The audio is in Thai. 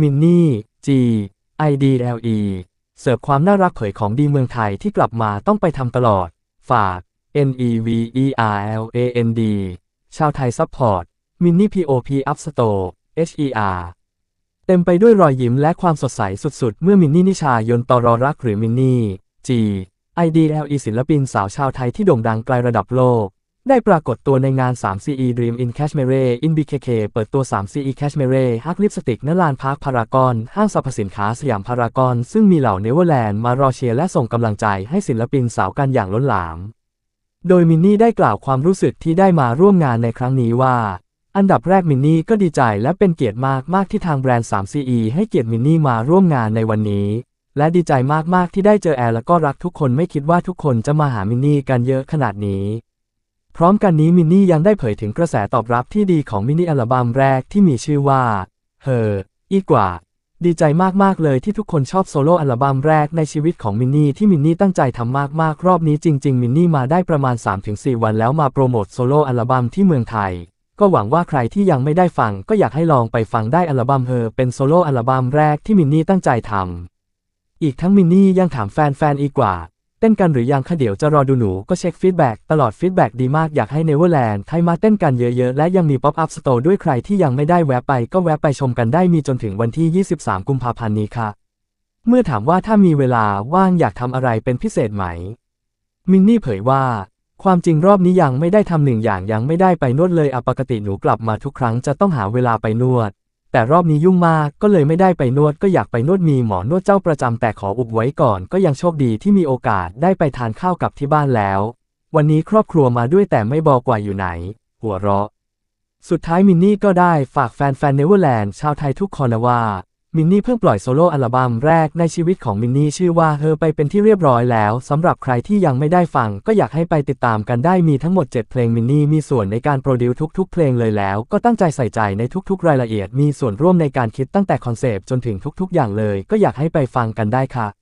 มินนี่ G IDLE เสิร์ฟความน่ารักเผยของดีเมืองไทยที่กลับมาต้องไปทำตลอด ฝาก NEVERLAND ชาวไทยซัพพอร์ต มินนี่ POP Up Store HER เต็มไปด้วยรอยยิ้มและความสดใสสุดๆ เมื่อมินนี่นิชายนตอรอรักหรือมินนี่ G IDLE ศิลปินสาวชาวไทยที่โด่งดังไกลระดับโลก ได้ปรากฏตัวในงาน 3CE Dream in Cashmere in BKK เปิดตัว 3CE Cashmere ฮักลิปสติกณลานพาร์คพารากอน ห้างสรรพสินค้าสยามพารากอน ซึ่งมีเหล่าเนเวอร์แลนด์มารอเชียร์และส่งกำลังใจให้ศิลปินสาวกันอย่างล้นหลาม โดยมินนี่ได้กล่าวความรู้สึกที่ได้มาร่วมงานในครั้งนี้ว่า อันดับแรกมินนี่ก็ดีใจและเป็นเกียรติมากมากที่ทางแบรนด์ 3CE ให้เกียรติมินนี่มาร่วมงานในวันนี้ และดีใจมากๆที่ได้เจอแอร์แล้วก็รักทุกคนไม่คิดว่าทุกคนจะมาหามินนี่กันเยอะขนาดนี้ พร้อมกันนี้มินนี่ยังได้เผยถึงกระแสตอบรับที่ดีของมินนี่อัลบั้มแรกที่มีชื่อว่า เฮออีกว่า ดีใจมากๆเลยที่ทุกคนชอบโซโล่อัลบั้มแรกในชีวิตของมินนี่ที่มินนี่ตั้งใจทำมากๆ รอบนี้จริง ๆ มินนี่มาได้ประมาณ 3-4 วันแล้วมาโปรโมทโซโล่อัลบั้มที่เมืองไทย ก็หวังว่าใครที่ยังไม่ได้ฟังก็อยากให้ลองไปฟังได้อัลบั้มเฮอเป็นโซโล่อัลบั้มแรกที่มินนี่ตั้งใจทำอีกทั้งมินนี่ยังถามแฟนๆอีกว่า เต้นกันหรือยังคะเดี๋ยวจะรอดูหนูก็เช็คฟีดแบ็กตลอดฟีดแบ็กดีมากอยากให้เนเวอร์แลนด์ไทยมาเต้นกันเยอะๆ และยังมีป๊อปอัพสโตร์ด้วยใครที่ยังไม่ได้แวะไปก็แวะไปชมกันได้มีจนถึงวันที่ 23 กุมภาพันธ์นี้ค่ะ เมื่อถามว่าถ้ามีเวลาว่างอยากทำอะไรเป็นพิเศษไหม มินนี่เผยว่า ความจริงรอบนี้ยังไม่ได้ทำหนึ่งอย่างยังไม่ได้ไปนวดเลยอปกติหนูกลับมาทุกครั้งจะต้องหาเวลาไปนวด แต่รอบนี้ยุ่งมากก็เลยไม่ได้ไปนวดก็อยากไปนวดมีหมอนวดเจ้าประจำแต่ขออุบไว้ก่อนก็ยังโชคดีที่มีโอกาสได้ไปทานข้าวกับที่บ้านแล้ว วันนี้ครอบครัวมาด้วยแต่ไม่บอกว่าอยู่ไหน หัวเราะ สุดท้ายมินนี่ก็ได้ฝากแฟนๆเนเวอร์แลนด์ชาวไทยทุกคนนะว่า มินนี่เพิ่งปล่อยโซโล่อัลบั้มแรกในชีวิตของมินนี่ชื่อว่าเธอไปเป็นที่เรียบร้อยแล้วสำหรับใครที่ยังไม่ได้ฟัง ก็อยากให้ไปติดตามกันได้มีทั้งหมด 7 เพลงมินนี่มีส่วนในการโปรดิวทุกๆ เพลงเลยแล้ว ก็ตั้งใจใส่ใจในทุกๆ รายละเอียดมีส่วนร่วมในการคิดตั้งแต่คอนเซปต์จนถึงทุกๆ อย่างเลย ก็อยากให้ไปฟังกันได้ค่ะ